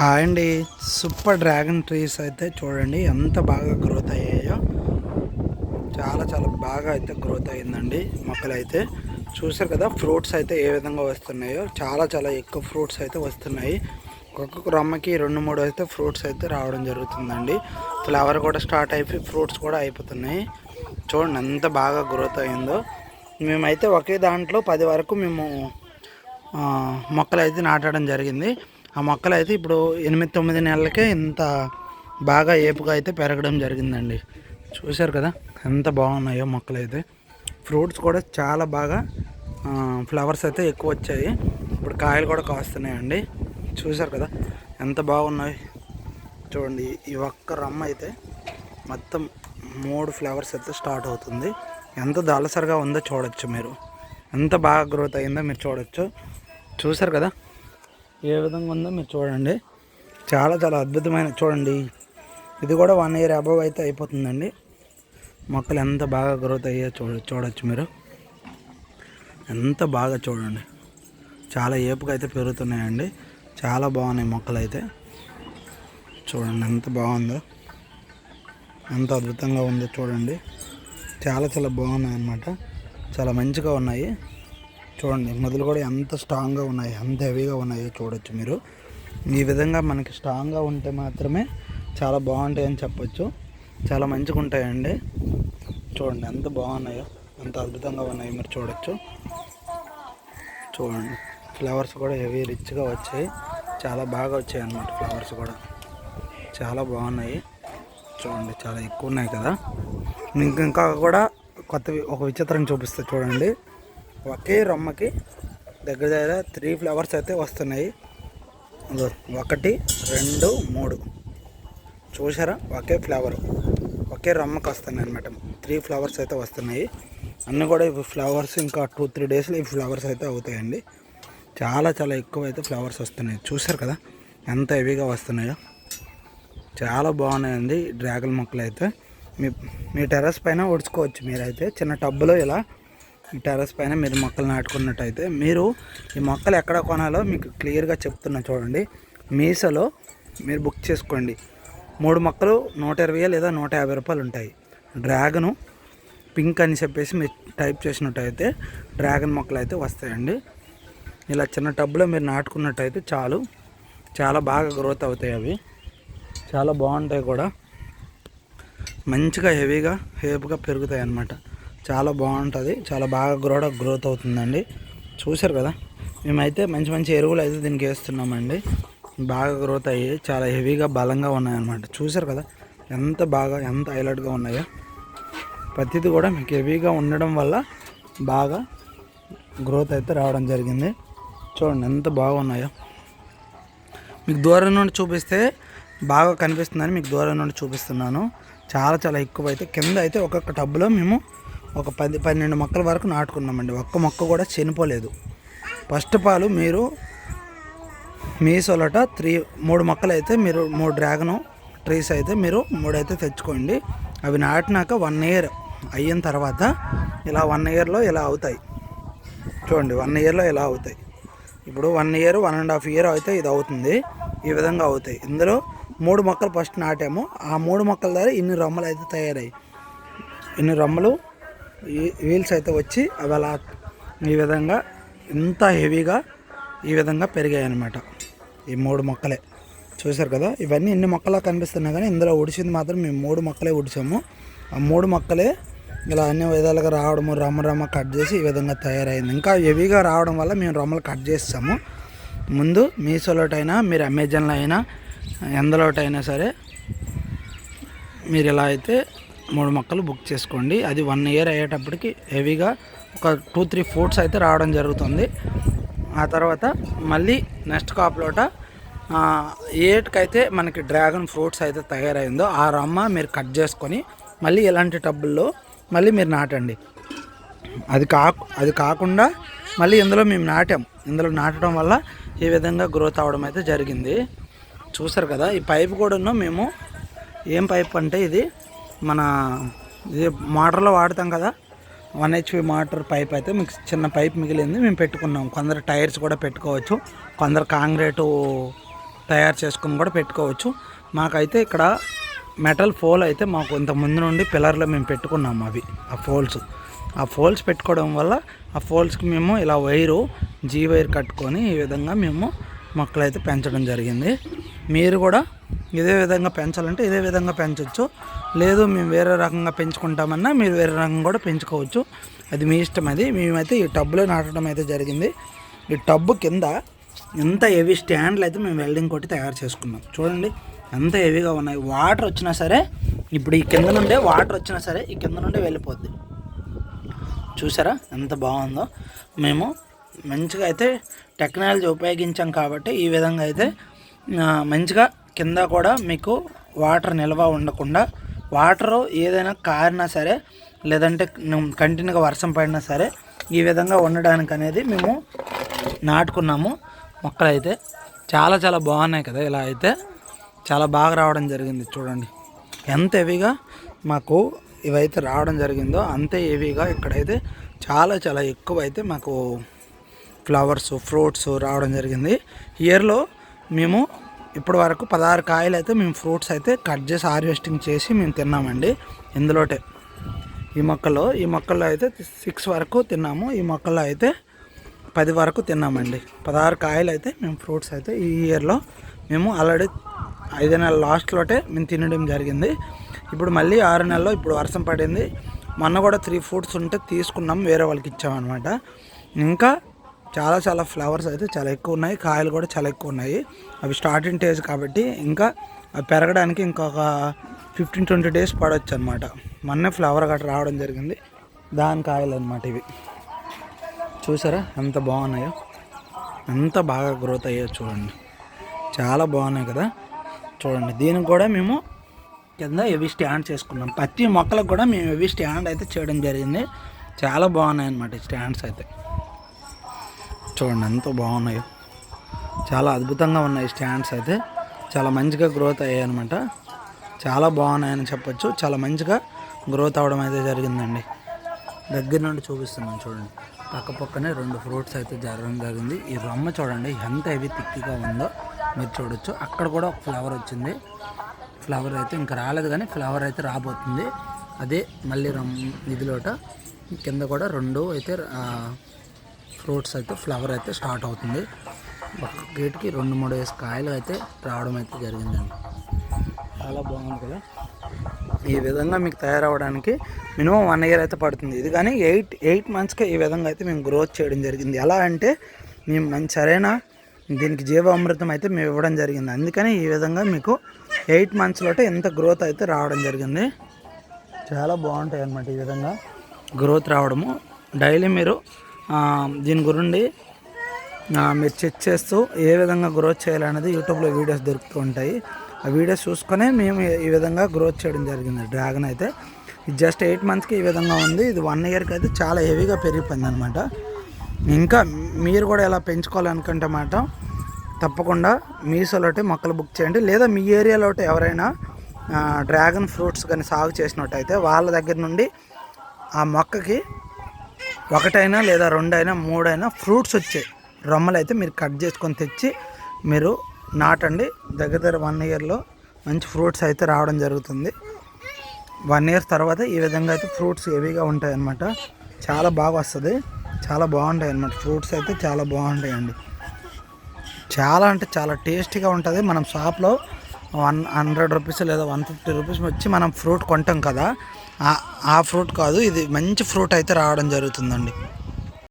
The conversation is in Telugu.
హాయ్ అండి. సూపర్ డ్రాగన్ ట్రీస్ అయితే చూడండి ఎంత బాగా గ్రోత్ అయ్యాయో. చాలా చాలా బాగా అయితే గ్రోత్ అయిందండి మొక్కలు అయితే చూసారు కదా ఫ్రూట్స్ అయితే ఏ విధంగా వస్తున్నాయో. చాలా చాలా ఎక్కువ ఫ్రూట్స్ అయితే వస్తున్నాయి. ఒక్కొక్క రమ్మకి రెండు మూడు అయితే ఫ్రూట్స్ అయితే రావడం జరుగుతుందండి. ఫ్లవర్ కూడా స్టార్ట్ అయిపోయి ఫ్రూట్స్ కూడా అయిపోతున్నాయి. చూడండి ఎంత బాగా గ్రోత్ అయిందో మేమైతే ఒకే దాంట్లో పది వరకు మేము మొక్కలు అయితే నాటడం జరిగింది. ఆ మొక్కలు అయితే ఇప్పుడు ఎనిమిది తొమ్మిది నెలలకే ఇంత బాగా ఏపుగా అయితే పెరగడం జరిగిందండి. చూశారు కదా ఎంత బాగున్నాయో మొక్కలు అయితే ఫ్రూట్స్ కూడా చాలా బాగా ఫ్లవర్స్ అయితే ఎక్కువ వచ్చాయి. ఇప్పుడు కాయలు కూడా కాస్తున్నాయండి. చూశారు కదా ఎంత బాగున్నాయి. చూడండి ఈ ఒక్క రమ్మ అయితే మొత్తం మూడు ఫ్లవర్స్ అయితే స్టార్ట్ అవుతుంది. ఎంత దళసరిగా ఉందో చూడొచ్చు మీరు. ఎంత బాగా గ్రోత్ అయిందో మీరు చూడొచ్చు. చూసారు కదా ఏ విధంగా ఉందో మీరు చూడండి. చాలా చాలా అద్భుతమైన చూడండి. ఇది కూడా వన్ ఇయర్ అబవ్ అయితే అయిపోతుందండి. మొక్కలు ఎంత బాగా గ్రోత్ అయ్యో చూడ చూడొచ్చు మీరు. ఎంత బాగా చూడండి. చాలా ఏపుగా అయితే పెరుగుతున్నాయండి. చాలా బాగున్నాయి మొక్కలు అయితే. చూడండి ఎంత బాగుందో. ఎంత అద్భుతంగా ఉందో చూడండి. చాలా చాలా బాగున్నాయి అన్నమాట చాలా మంచిగా ఉన్నాయి. చూడండి మొదలు కూడా ఎంత స్ట్రాంగ్గా ఉన్నాయి ఎంత హెవీగా ఉన్నాయో చూడొచ్చు మీరు. ఈ విధంగా మనకి స్ట్రాంగ్గా ఉంటే మాత్రమే చాలా బాగుంటాయి అని చెప్పొచ్చు. చాలా మంచిగా ఉంటాయండి. చూడండి ఎంత బాగున్నాయో ఎంత అద్భుతంగా ఉన్నాయి మీరు చూడొచ్చు. చూడండి ఫ్లవర్స్ కూడా హెవీ రిచ్గా వచ్చాయి. చాలా బాగా వచ్చాయి అన్నమాట ఫ్లవర్స్ కూడా. చాలా బాగున్నాయి. చూడండి చాలా ఎక్కువ ఉన్నాయి కదా. ఇంకా ఇంకా కూడా కొత్తవి ఒక విచిత్రం చూపిస్తే చూడండి. ఒకే రొమ్మకి దగ్గర దగ్గర త్రీ ఫ్లవర్స్ అయితే వస్తున్నాయి. ఒకటి రెండు మూడు. చూసారా ఒకే ఫ్లవర్ ఒకే రమ్మకి వస్తున్నాయి అనమాట త్రీ ఫ్లవర్స్ అయితే వస్తున్నాయి. అన్నీ కూడా ఇవి ఫ్లవర్స్ ఇంకా టూ త్రీ డేస్లో ఈ ఫ్లవర్స్ అయితే అవుతాయండి. చాలా చాలా ఎక్కువ అయితే ఫ్లవర్స్ వస్తున్నాయి. చూసారు కదా? ఎంత హెవీగా వస్తున్నాయో. చాలా బాగున్నాయండి డ్రాగన్ మొక్కలు అయితే మీ మీ టెర్రస్ పైన ఉడుచుకోవచ్చు మీరైతే. చిన్న టబ్బులో ఇలా ఈ టెర్రస్ పైన మీరు మొక్కలు నాటుకున్నట్టయితే మీరు ఈ మొక్కలు ఎక్కడ కొనాలో మీకు క్లియర్గా చెప్తున్నా చూడండి. మీసోలో మీరు బుక్ చేసుకోండి. మూడు మొక్కలు నూట ఇరవై లేదా నూట యాభై రూపాయలు ఉంటాయి. డ్రాగను పింక్ అని చెప్పేసి మీరు టైప్ చేసినట్టయితే డ్రాగన్ మొక్కలు అయితే వస్తాయండి. ఇలా చిన్న టబ్లో మీరు నాటుకున్నట్టయితే చాలు. చాలా బాగా గ్రోత్ అవుతాయి అవి. చాలా బాగుంటాయి కూడా. మంచిగా హెవీగా హేపుగా పెరుగుతాయి అన్నమాట చాలా బాగుంటుంది. చాలా బాగా గ్రోడ గ్రోత్ అవుతుందండి. చూశారు కదా? మేమైతే మంచి మంచి ఎరువులు అయితే దీనికి వేస్తున్నామండి. బాగా గ్రోత్ అయ్యి చాలా హెవీగా బలంగా ఉన్నాయన్నమాట. చూశారు కదా? ఎంత బాగా ఎంత హైలైట్గా ఉన్నాయో. ప్రతిది కూడా మీకు హెవీగా ఉండడం వల్ల బాగా గ్రోత్ అయితే రావడం జరిగింది. చూడండి ఎంత బాగున్నాయో మీకు దూరం నుండి చూపిస్తే బాగా కనిపిస్తుందని మీకు దూరం నుండి చూపిస్తున్నాను. చాలా చాలా ఎక్కువ అయితే కింద అయితే ఒక్కొక్క టబ్లో మేము ఒక పది పన్నెండు మొక్కల వరకు నాటుకున్నామండి. ఒక్క మొక్క కూడా చనిపోలేదు. ఫస్ట్ ఆఫ్ మీరు మీ సొలట త్రీ మూడు మొక్కలు అయితే మీరు మూడు డ్రాగను ట్రీస్ అయితే మీరు మూడైతే తెచ్చుకోండి. అవి నాటినాక వన్ ఇయర్ అయిన తర్వాత ఇలా వన్ ఇయర్లో ఇలా అవుతాయి. చూడండి వన్ ఇయర్లో ఇలా అవుతాయి. ఇప్పుడు one year one and half year అయితే ఇది అవుతుంది. ఈ విధంగా అవుతాయి. ఇందులో మూడు మొక్కలు ఫస్ట్ నాటాము. ఆ మూడు మొక్కల ద్వారా ఇన్ని రొమ్మలు అయితే తయారయ్యాయి. ఇన్ని రొమ్మలు వీల్స్ అయితే వచ్చి అవి అలా ఈ విధంగా ఇంత హెవీగా ఈ విధంగా పెరిగాయి అన్నమాట ఈ మూడు మొక్కలే. చూశారు కదా? ఇవన్నీ ఇన్ని మొక్కలా కనిపిస్తున్నాయి కానీ ఇందులో ఉడిచింది మాత్రం మేము మూడు మొక్కలే ఉడిచాము ఆ మూడు మొక్కలే ఇలా అన్ని విధాలుగా రావడము రమ్మ రమ్మ కట్ చేసి ఈ విధంగా తయారైంది. ఇంకా హెవీగా రావడం వల్ల మేము రొమ్మలు కట్ చేస్తాము ముందు మీషోలోటైనా మీరు అమెజాన్లో అయినా ఎందులోటైనా సరే మీరు ఇలా అయితే మూడు మొక్కలు బుక్ చేసుకోండి. అది వన్ ఇయర్ అయ్యేటప్పటికి హెవీగా ఒక టూ త్రీ ఫ్రూట్స్ అయితే రావడం జరుగుతుంది. ఆ తర్వాత మళ్ళీ నెక్స్ట్ కాప్లోట ఏటికైతే మనకి డ్రాగన్ ఫ్రూట్స్ అయితే తయారైందో ఆ రమ్మ మీరు కట్ చేసుకొని మళ్ళీ ఇలాంటి టబ్బుల్లో మళ్ళీ మీరు నాటండి. అది కాకు అది కాకుండా మళ్ళీ ఇందులో మేము నాటాం. ఇందులో నాటడం వల్ల ఈ విధంగా గ్రోత్ అవడం అయితే జరిగింది. చూసారు కదా ఈ పైప్ కూడాను మేము ఏం పైప్ అంటే ఇది మన ఇది మోటార్లో వాడతాం కదా. వన్ హెచ్పి మోటార్ పైప్ అయితే మీకు చిన్న పైప్ మిగిలింది. మేము పెట్టుకున్నాం. కొందరు టైర్స్ కూడా పెట్టుకోవచ్చు. కొందరు కాంక్రీటు తయారు చేసుకొని కూడా పెట్టుకోవచ్చు. మాకైతే ఇక్కడ మెటల్ ఫోల్ అయితే మాకు ఇంత ముందు నుండి పిల్లర్లో మేము పెట్టుకున్నాము అవి ఆ ఫోల్స్. ఆ ఫోల్స్ పెట్టుకోవడం వల్ల ఆ ఫోల్స్కి మేము ఇలా వైరు జీ వైర్ కట్టుకొని ఈ విధంగా మేము మొక్కలు అయితే పెంచడం జరిగింది. మీరు కూడా ఇదే విధంగా పెంచాలంటే ఇదే విధంగా పెంచవచ్చు లేదు మేము వేరే రకంగా పెంచుకుంటామన్నా మీరు వేరే రకంగా కూడా పెంచుకోవచ్చు. అది మీ ఇష్టం అది. మేమైతే ఈ టబ్లో నాటడం అయితే జరిగింది. ఈ టబ్బు కింద ఎంత హెవీ స్టాండ్లు అయితే మేము వెల్డింగ్ కొట్టి తయారు చేసుకున్నాం. చూడండి ఎంత హెవీగా ఉన్నాయి. వాటర్ వచ్చినా సరే ఇప్పుడు ఈ కింద నుండే వాటర్ వచ్చినా సరే ఈ కింద నుండే వెళ్ళిపోద్ది. చూసారా? ఎంత బాగుందో. మేము మంచిగా అయితే టెక్నాలజీ ఉపయోగించాం కాబట్టి ఈ విధంగా అయితే మంచిగా కింద కూడా మీకు వాటర్ నిల్వ ఉండకుండా వాటర్ ఏదైనా కారినా సరే లేదంటే కంటిన్యూగా వర్షం పడినా సరే ఈ విధంగా ఉండడానికి అనేది మేము నాటుకున్నాము. మొక్కలు అయితే చాలా చాలా బాగున్నాయి కదా ఇలా అయితే. చాలా బాగా రావడం జరిగింది చూడండి. ఎంత హెవీగా మాకు ఇవైతే రావడం జరిగిందో అంతే హెవీగా ఇక్కడైతే చాలా చాలా ఎక్కువ అయితే మాకు ఫ్లవర్స్ ఫ్రూట్స్ రావడం జరిగింది. ఇయర్లో మేము ఇప్పటి వరకు పదహారు కాయలు అయితే మేము ఫ్రూట్స్ అయితే కట్ చేసి హార్వెస్టింగ్ చేసి మేము తిన్నామండి ఇందులోటే. ఈ మొక్కలో ఈ మొక్కల్లో అయితే సిక్స్ వరకు తిన్నాము. ఈ మొక్కల్లో అయితే పది వరకు తిన్నామండి. పదహారు కాయలు అయితే మేము ఫ్రూట్స్ అయితే ఈ ఇయర్లో మేము ఆల్రెడీ ఐదు నెలల లాస్ట్లోటే మేము తినడం జరిగింది. ఇప్పుడు మళ్ళీ ఆరు నెలల్లో ఇప్పుడు వర్షం పడింది. మొన్న కూడా త్రీ ఫ్రూట్స్ ఉంటే తీసుకున్నాం వేరే వాళ్ళకి ఇచ్చామన్నమాట. ఇంకా చాలా చాలా ఫ్లవర్స్ అయితే చాలా ఎక్కువ ఉన్నాయి. కాయలు కూడా చాలా ఎక్కువ ఉన్నాయి. అవి స్టార్టింగ్ స్టేజ్ కాబట్టి ఇంకా అవి పెరగడానికి ఇంకొక ఫిఫ్టీన్ ట్వంటీ డేస్ పడవచ్చు అనమాట మొన్నే ఫ్లవర్ గట్రా రావడం జరిగింది. దాని కాయలు అనమాట ఇవి. చూసారా? ఎంత బాగున్నాయో. ఎంత బాగా గ్రోత్ అయ్యాయో చూడండి. చాలా బాగున్నాయి కదా. చూడండి. దీనికి కూడా మేము కింద ఎవి స్టాండ్ చేసుకున్నాం. ప్రతి మొక్కలకు కూడా మేము ఎవి స్టాండ్ అయితే చేయడం జరిగింది. చాలా బాగున్నాయి అనమాట స్టాండ్స్ అయితే. చూడండి ఎంత బాగున్నాయో. చాలా అద్భుతంగా ఉన్నాయి స్టాండ్స్ అయితే. చాలా మంచిగా గ్రోత్ అయ్యాయి అనమాట చాలా బాగున్నాయని చెప్పొచ్చు. చాలా మంచిగా గ్రోత్ అవడం అయితే జరిగిందండి. దగ్గర నుండి చూపిస్తున్నాను చూడండి. పక్క పక్కనే రెండు ఫ్రూట్స్ అయితే జరగడం జరిగింది. ఈ రొమ్మ చూడండి ఎంత హెవీ తిక్కిగా ఉందో మీరు చూడొచ్చు. అక్కడ కూడా ఒక ఫ్లవర్ వచ్చింది. ఫ్లవర్ అయితే ఇంకా రాలేదు కానీ ఫ్లవర్ అయితే రాబోతుంది. అదే మళ్ళీ రమ్ ఇదిలోట. కింద కూడా రెండు అయితే ఫ్రూట్స్ అయితే ఫ్లవర్ అయితే స్టార్ట్ అవుతుంది. ఒక గేట్కి రెండు మూడు వేసి కాయలు అయితే రావడం అయితే జరిగిందండి. చాలా బాగుంది కదా? ఈ విధంగా మీకు తయారవడానికి మినిమం వన్ ఇయర్ అయితే పడుతుంది. ఇది కానీ ఎయిట్ ఎయిట్ మంత్స్కే ఈ విధంగా అయితే మేము గ్రోత్ చేయడం జరిగింది. ఎలా అంటే మేము మంచి సరైన దీనికి జీవామృతం అయితే మేము ఇవ్వడం జరిగింది. అందుకని ఈ విధంగా మీకు ఎయిట్ మంత్స్లోటే ఎంత గ్రోత్ అయితే రావడం జరిగింది. చాలా బాగుంటాయి అన్నమాట ఈ విధంగా గ్రోత్ రావడము. డైలీ మీరు దీని గురించి మీరు చెక్ చేస్తూ ఏ విధంగా గ్రోత్ చేయాలనేది యూట్యూబ్లో వీడియోస్ దొరుకుతూ ఉంటాయి. ఆ వీడియోస్ చూసుకొని మేము ఈ- విధంగా గ్రోత్ చేయడం జరిగింది. డ్రాగన్ అయితే ఇది జస్ట్ ఎయిట్ మంత్స్కి ఈ విధంగా ఉంది. ఇది వన్ ఇయర్కి అయితే చాలా హెవీగా పెరిగిపోయింది అనమాట ఇంకా మీరు కూడా ఎలా పెంచుకోవాలనుకుంటే మాట తప్పకుండా మీసోలోటే మొక్కలు బుక్ చేయండి. లేదా మీ ఏరియాలో ఎవరైనా డ్రాగన్ ఫ్రూట్స్ కానీ సాగు చేసినట్టయితే వాళ్ళ దగ్గర నుండి ఆ మొక్కకి ఒకటైనా లేదా రెండైనా మూడైనా ఫ్రూట్స్ వచ్చాయి. రొమ్మలు అయితే మీరు కట్ చేసుకొని తెచ్చి మీరు నాటండి. దగ్గర దగ్గర వన్ ఇయర్లో మంచి ఫ్రూట్స్ అయితే రావడం జరుగుతుంది. వన్ ఇయర్ తర్వాత ఈ విధంగా అయితే ఫ్రూట్స్ హెవీగా ఉంటాయి అన్నమాట చాలా బాగా వస్తుంది. చాలా బాగుంటాయి అన్నమాట. ఫ్రూట్స్ అయితే చాలా బాగుంటాయండి. చాలా అంటే చాలా టేస్టీగా ఉంటుంది. మనం షాప్లో వన్ హండ్రెడ్ రూపీస్ లేదా వన్ ఫిఫ్టీ రూపీస్ వచ్చి మనం ఫ్రూట్ కొంటాం కదా ఆ ఫ్రూట్ కాదు ఇది మంచి ఫ్రూట్ అయితే రావడం జరుగుతుందండి.